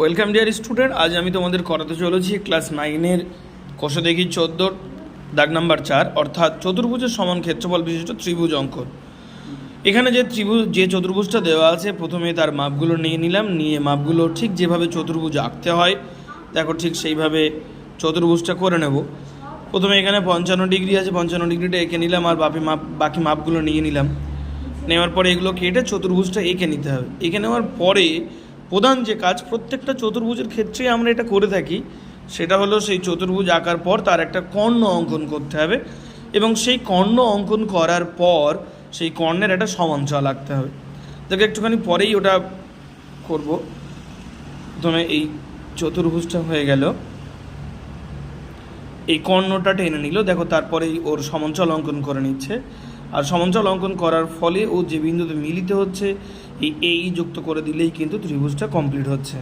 Welcome dear student আজ আমি তোমাদের করাতে চলেছি ক্লাস নাইনের কোষে দেখি চোদ্দোর দাগ নাম্বার চার, অর্থাৎ চতুর্ভুজের সমান ক্ষেত্রফল বিশিষ্ট ত্রিভুজ অঙ্কন। এখানে যে ত্রিভুজ, যে চতুর্ভুজটা দেওয়া আছে, প্রথমে তার মাপগুলো নিয়ে নিলাম। নিয়ে মাপগুলো ঠিক যেভাবে চতুর্ভুজ আঁকতে হয়, দেখো ঠিক সেইভাবে চতুর্ভুজটা করে নেব। প্রথমে এখানে পঞ্চান্ন ডিগ্রি আছে, পঞ্চান্ন ডিগ্রিটা এঁকে নিলাম আর বাকি মাপ, বাকি মাপগুলো নিয়ে নিলাম। নেওয়ার পরে এগুলো কেটে চতুর্ভুজটা এঁকে নিতে হবে। এঁকে নেওয়ার পরে প্রধান যে কাজ, প্রত্যেকটা চতুর্ভুজের ক্ষেত্রেই আমরা এটা করে থাকি। সেটা হলো সেই চতুর্ভুজ আঁকার পর তার একটা কর্ণ অঙ্কন করতে হবে এবং সেই কর্ণ অঙ্কন করার পর সেই কর্ণের একটা সমাঞ্চল আঁকতে হবে। দেখো, একটুখানি পরেই ওটা করব। প্রথমে এই চতুর্ভুজটা হয়ে গেল। এই কর্ণটা টেনে নিল। দেখো, তারপরেই ওর সমাঞ্চল অঙ্কন করে নিচ্ছে। আর সমঞ্চল অঙ্কন করার ফলে ও যে বিন্দুতে মিলিত হচ্ছে, এই এই যুক্ত করে দিলেই কিন্তু ত্রিভুজটা কমপ্লিট হচ্ছে।